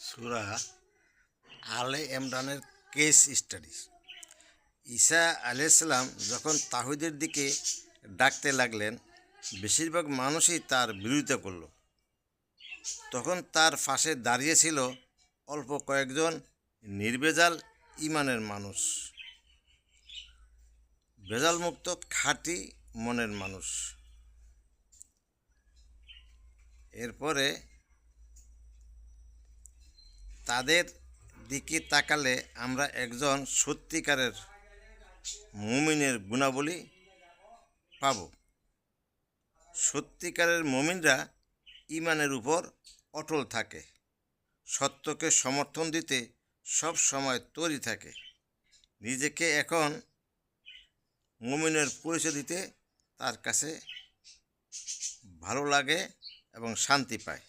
সুরা আলে এমরানের case study ঈসা আলাইসাল্লাম যখন তাহিদের দিকে ডাকতে লাগলেন, বেশিরভাগ মানুষই তার বিরোধিতা করল। তখন তার পাশে দাঁড়িয়েছিল অল্প কয়েকজন নির্বেজাল ইমানের মানুষ। ভেজালমুক্ত খাঁটি মনের মানুষ। এরপরে তাদের দিকে তাকালে আমরা একজন সত্যিকারের মুমিনের গুণাবলী পাব। সত্যিকারের মুমিনরা ইমানের উপর অটল থাকে, সত্যকে সমর্থন দিতে সব সময় তৈরি থাকে। নিজেকে এখন মুমিনের পরিচয় দিতে তার কাছে ভালো লাগে এবং শান্তি পায়।